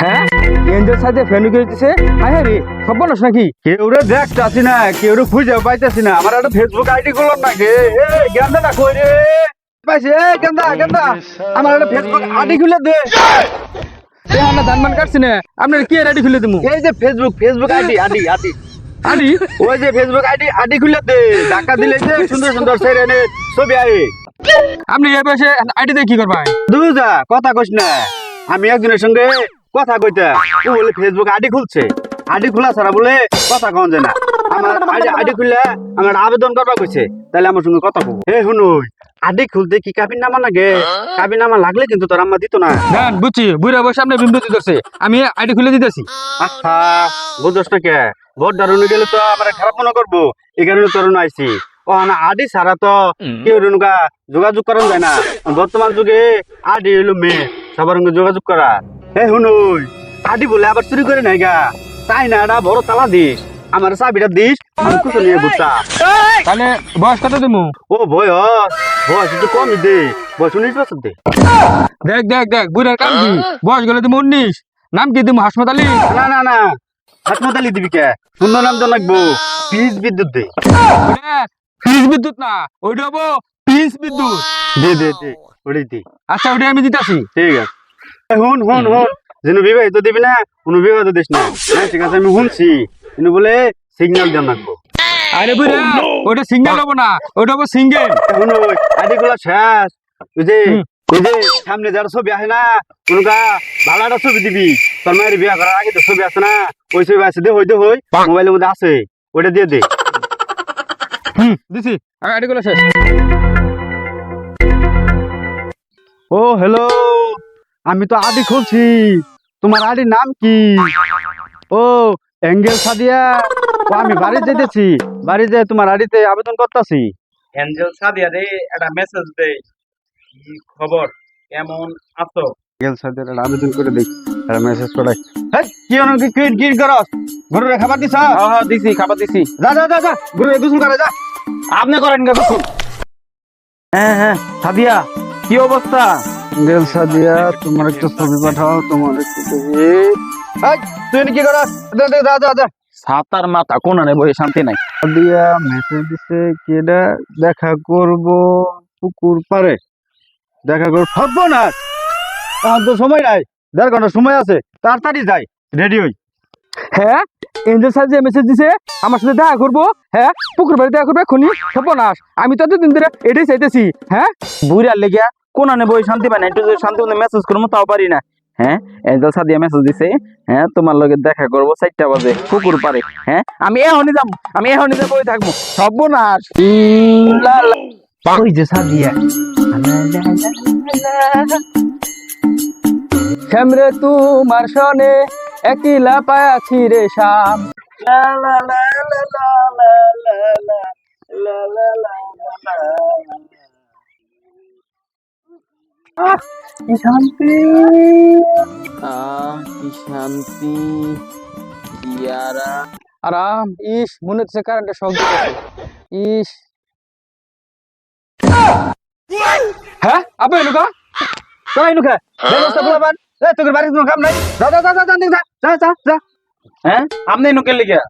হ্যাঁ? সাথে রে সব বলস নাকি? কেউ রে দেখতাছি না কেউ রে খুঁজে পাইতেছি না। আমার একটা ফেসবুক আইডি না গে গেন্দাটা কই রে? পাইছে? এই গেন্দা গেন্দা। আমার একটা ফেসবুক আইডি খুলে দে। আমরা কাটছি না। আপনার কি রেডি খুলে দিমু? এই যে Facebook Facebook ID ID ID ID ওই যে ফেসবুক আইডি আইডি খুলে দে। টাকা দিলে যে সুন্দর সুন্দর ছেড়ে নে ছবি আই আপনি এ বসে আইডি দিয়ে কি করবা দুজা কথা কইস না। আমি একজনের সঙ্গে কথা কইতা। ও বলে ফেসবুক আইডি খুলছে। আইডি খোলা ছাড়া বলে কথা কন যায় না। আমার আইডি আইডি খুললে আমার আবেদন করবা কইছে। তাহলে আমার সঙ্গে কথা কব হে হুনুই আইডি খুলতে কি কাবিন নামা লাগে? কাবিন নামা লাগলে কিন্তু তোর আম্মা দিত না। দেন বুঝছি। বুড়া বসে আপনি বিমৃতি করছে আমি আইডি খুলে দিতেছি। আচ্ছা বুঝছ না কে? ভোট দারুণ গেলে তো আমার খারাপ মনে করব। এই কারণে তরুণ আইছি। ও না আডি ছাড়া তো কেউ যোগাযোগ করা যায় না। বর্তমান যুগে আডি হইল মেয়ে। সবার সঙ্গে যোগাযোগ করা। হে হুনুই আডি বলে আবার চুরি করে নাই গা। তাই না এটা বড় তালা দিস। আমার চাবিটা দিস আমি কুচো নিয়ে ঘুরতা। তাহলে বয়স কত দিমু? ও বয়স। বয়স একটু কমই দে। বয়স উনিশ বছর দে। দেখ দেখ দেখ বুড়ার কাম কি? বয়স গেলে দিমু উনিশ। নাম কি দিমু হাসপাতালি না না না। হাসপাতালি দিবি কে? সুন্দর নাম তো লাগবো। পিস বিদ্যুৎ দে। ফ্রিজ বিদ্যুৎ না ওইটা হব পিস বিদ্যুৎ। দে দে দে ওটাই দে। আচ্ছা ওইটা আমি দিতেছি। ঠিক আছে। হুন হুন হুন। যেন বিবাহিত দিবি না কোনো বিবাহিত দিস না। হ্যাঁ ঠিক আছে আমি শুনছি কিন্তু বলে সিগন্যাল দেন রাখব আরে বুড়া ওইটা সিঙ্গেল হব না ওইটা হব সিঙ্গেল ওই আইডিগুলো শেষ। হুম। যে সামনে যার ছবি আসে না কোনকা ভালো একটা ছবি দিবি। তোর মায়ের বিয়া করার আগে তো ছবি আছে না ওই ছবি আছে দে হই দে হই। মোবাইলের মধ্যে আছে ওইটা দিয়ে দে। হুম দিছি। আগে আইডি গুলো শেষ। ও হ্যালো আমি তো আডি খুলছি। তোমার আডির নাম কি? ও অ্যাঙ্গেল সাদিয়া। ও আমি বাড়ি যেতেছি। বাড়ি যেয়ে তোমার আডিতে আবেদন করতেছি। এঞ্জেল সাদিয়া রে একটা মেসেজ দেই। কি খবর? কেমন আছো? অ্যাঙ্গেল সাদিয়ার একটা আবেদন করে দেই। একটা মেসেজ করে হেই কি অন কি কি কি করস? গরুরে খাবার দিছ? হ্যাঁ হ্যাঁ দিছি খাবার দিছি। যা যা যা যা গরুরে গোসল করে যা। আপনি করেন কে গোসল। হ্যাঁ হ্যাঁ। সাদিয়া কি অবস্থা? অ্যাঙ্গেল সাদিয়া তোমার একটা ছবি পাঠাও তোমার একটু তুই কি দে যা যা যা সাতার মাথা কোন আনে বই শান্তি নাই। দিয়া মেসেজ দিছে কেডা? দেখা করব পুকুর পারে দেখা করব সর্বনাশ। আমার তো সময় নাই দেড় ঘণ্টা সময় আছে তাড়াতাড়ি যাই রেডি হই। হ্যাঁ এঞ্জেল স্যার যে মেসেজ দিছে আমার সাথে দেখা করব হ্যাঁ পুকুর বাড়ি দেখা করবে খুনি সর্বনাশ। আমি তো এতদিন ধরে এটাই চাইতেছি হ্যাঁ? বুড়ার লেগিয়া কোন আনে বই শান্তি পাই না একটু যদি শান্তি মতো মেসেজ করব তাও পারি না হ্যাঁ এঞ্জেল সাদিয়া মেসেজ দিছে হ্যাঁ তোমার লগে দেখা করব চারটা বাজে পুকুর পারে হ্যাঁ আমি এখনই যাব আমি এখনই যাব বই থাকব সর্বনাশ লা লা। ওই যে সাদিয়া তোমার সনে একলা পায়াছি রে শাম কি শান্তি। আহ কি শান্তি। কি আরাম আরাম ইস মনে হচ্ছে কারেন্টের শখ ইস। হ্যাঁ আপনি লুকা। চল আইনু ব্যবস্থা বলাবান এ তোর বাড়ির কোনো কাম নাই? যা যা যা যা যা যা যা যা হ্যাঁ? আপনি নুকের লেগিয়া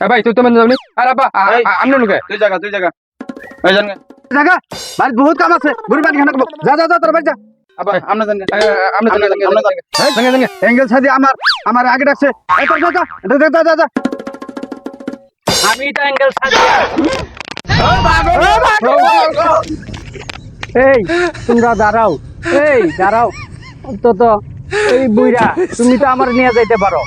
এ ভাই তুই তো মেনে আর আব্বা আ- এই। আ- আমনে লুকে। তুই জায়গা তুই জায়গা ওই জান জায়গা? বাড়ি বহুত কাম আছে। বুড়ি পানি খানা যা যা যা তোর বাড়ি যা। তো এই দাঁড়াও। তো এই বুইরা তুমি তো আমার নিয়ে যাইতে পারো।